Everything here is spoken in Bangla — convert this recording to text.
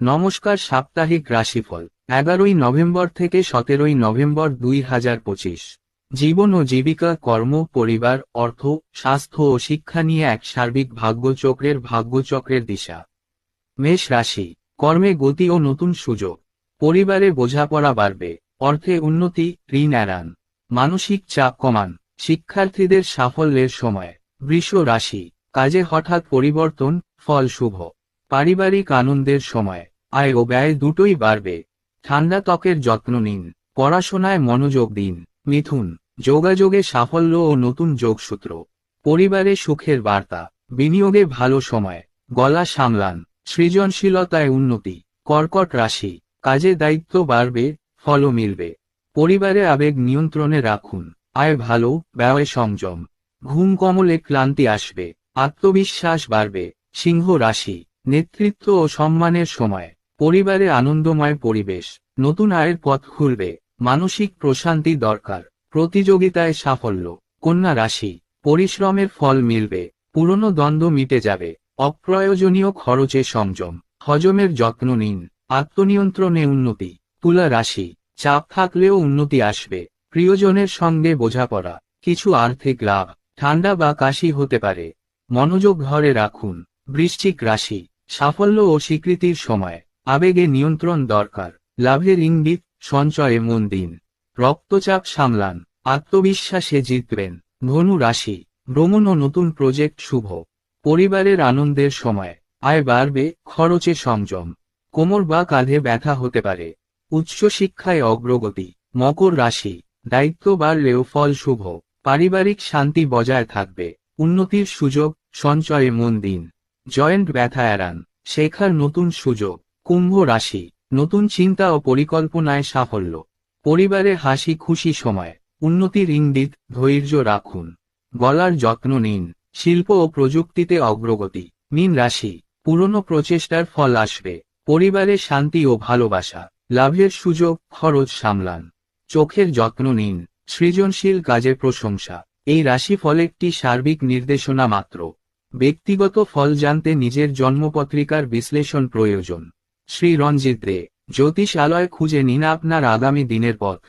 নমস্কার সাপ্তাহিক রাশিফল, এগারোই নভেম্বর থেকে সতেরোই নভেম্বর দুই হাজার পঁচিশ। জীবন ও জীবিকা, কর্ম, পরিবার, অর্থ, স্বাস্থ্য ও শিক্ষা নিয়ে এক সার্বিক ভাগ্যচক্রের ভাগ্যচক্রের দিশা। মেষ রাশি, কর্মে গতি ও নতুন সুযোগ। পরিবারে বোঝাপড়া বাড়বে, অর্থে উন্নতি, ঋণ এড়ান। মানসিক চাপ কমান, শিক্ষার্থীদের সাফল্যের সময়। বৃষ রাশি, কাজে হঠাৎ পরিবর্তন, ফল শুভ। পারিবারিক আনন্দের সময়, আয় ও ব্যয় দুটোই বাড়বে। ঠান্ডা ত্বকের যত্ন নিন, পড়াশোনায় মনোযোগ দিন, মিথুন, যোগাযোগে সাফল্য ও নতুন যোগসূত্র, পরিবারে সুখের বার্তা, বিনিয়োগে ভালো সময়, গলা সামলান, সৃজনশীলতায় উন্নতি, কর্কট রাশি, কাজে দায়িত্ব বাড়বে, ফলও মিলবে। পরিবারে আবেগ নিয়ন্ত্রণে রাখুন, আয় ভালো, ব্যয় সংযম, ঘুম কমলে ক্লান্তি আসবে, আত্মবিশ্বাস বাড়বে, সিংহ রাশি। নেতৃত্ব ও সম্মানের সময়, পরিবারে আনন্দময় পরিবেশ, নতুন আয়ের পথ খুলবে, মানসিক প্রশান্তি দরকার, প্রতিযোগিতায় সাফল্য, কন্যা রাশি, পরিশ্রমের ফল মিলবে, পুরনো দ্বন্দ্ব মিটে যাবে, অপ্রয়োজনীয় খরচে সংযম, হজমের যত্ন নিন, আত্মনিয়ন্ত্রণে উন্নতি, তুলা রাশি, চাপ থাকলেও উন্নতি আসবে, প্রিয়জনের সঙ্গে বোঝাপড়া, কিছু আর্থিক লাভ, ঠান্ডা বা কাশি হতে পারে, মনোযোগ ঘরে রাখুন, বৃশ্চিক রাশি। সাফল্য ও স্বীকৃতির সময়। আবেগে নিয়ন্ত্রণ দরকার। লাভের ইঙ্গিত, সঞ্চয়ে মন দিন। রক্তচাপ সামলান। আত্মবিশ্বাসে জিতবেন। ধনু রাশি। ভ্রমণ ও নতুন প্রজেক্ট শুভ। পরিবারের আনন্দের সময়। আয় বাড়বে, খরচে সংযম। কোমর বা কাঁধে ব্যথা হতে পারে। উচ্চশিক্ষায় অগ্রগতি। মকর রাশি। দায়িত্ব বাড়লেও ফল শুভ। পারিবারিক শান্তি বজায় থাকবে। উন্নতির সুযোগ, সঞ্চয়ে মন দিন। জয়েন্ট ব্যথা এড়ান, শেখার নতুন সুযোগ, কুম্ভ রাশি, নতুন চিন্তা ও পরিকল্পনায় সাফল্য। পরিবারে হাসি খুশি সময়, উন্নতির ইঙ্গিত, ধৈর্য রাখুন। গলার যত্ন নিন, শিল্প ও প্রযুক্তিতে অগ্রগতি, মিন রাশি, পুরনো প্রচেষ্টার ফল আসবে। পরিবারে শান্তি ও ভালোবাসা, লাভের সুযোগ, খরচ সামলান। চোখের যত্ন নিন, সৃজনশীল কাজের প্রশংসা, এই রাশিফল একটি সার্বিক নির্দেশনা মাত্র। ব্যক্তিগত ফল জানতে নিজের জন্মপত্রিকার বিশ্লেষণ প্রয়োজন। শ্রী রঞ্জিত রে জ্যোতিষালয় খুঁজে নিন আপনার আগামী দিনের পথ।